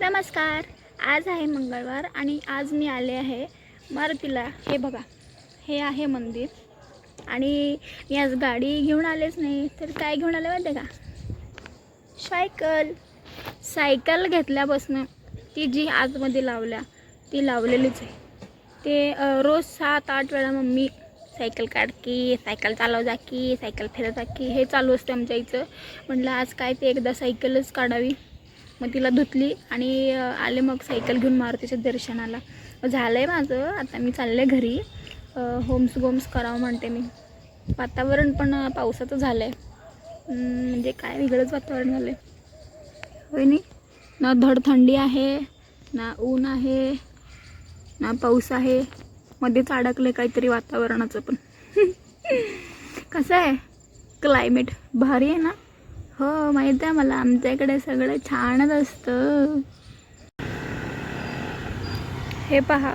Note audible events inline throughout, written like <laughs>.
नमस्कार. आज आहे मंगळवार आणि आज मी आले आहे मारुतीला. हे बघा हे आहे मंदिर. आणि मी आज गाडी घेऊन आलेच नाही. तर काय घेऊन आले माहिती आहे का? सायकल. सायकल घेतल्यापासून ती जी आतमध्ये लावल्या ती लावलेलीच आहे. ते रोज सात आठ वेळा मम्मी सायकल काढ की सायकल चालव जा की सायकल फिरत जा की हे चालू असतं आमच्या इथं. म्हटलं आज काय ते एकदा सायकलच काढावी. मग तिला धुतली आणि आले मग सायकल घेऊन मारुतीच्या दर्शनाला. झालं आहे माझं आता मी चालले घरी. होम्स गोम्स करावं म्हणते मी. वातावरण पण पावसाचं झालं आहे म्हणजे काय वेगळंच वातावरण झालं आहे होय नाही ना धड थंडी आहे ना ऊन आहे ना पाऊस आहे. मध्येच अडकलं काहीतरी वातावरणाचं पण. <laughs> कसं आहे? क्लायमेट भारी आहे ना? हो माहीत आहे मला. आमच्या इकडे सगळं छानच असतं. हे पहा.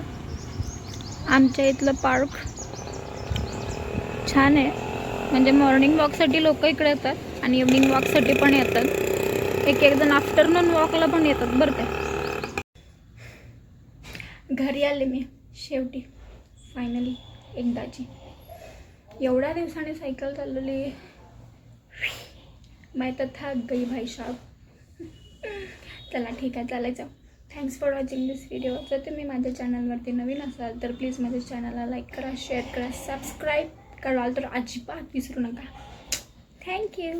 आमच्या इथलं पार्क छान आहे. म्हणजे मॉर्निंग वॉकसाठी लोक इकडे येतात आणि इव्हनिंग वॉकसाठी पण येतात. एक एक जण आफ्टरनून वॉकला पण येतात बरं काय घरी आले मी शेवटी. फायनली एकदाची. एवढ्या दिवसाने सायकल चालवली मैं तर थक गई भाई साहब। चला ठीक आहे चालायचं thanks for watching this video जर तुम्ही माझ्या चॅनलवरती नवीन असाल तर प्लीज माझ्या चॅनलला लाईक करा शेअर करा सबस्क्राईब कराल तर अजिबात विसरू नका। थँक्यू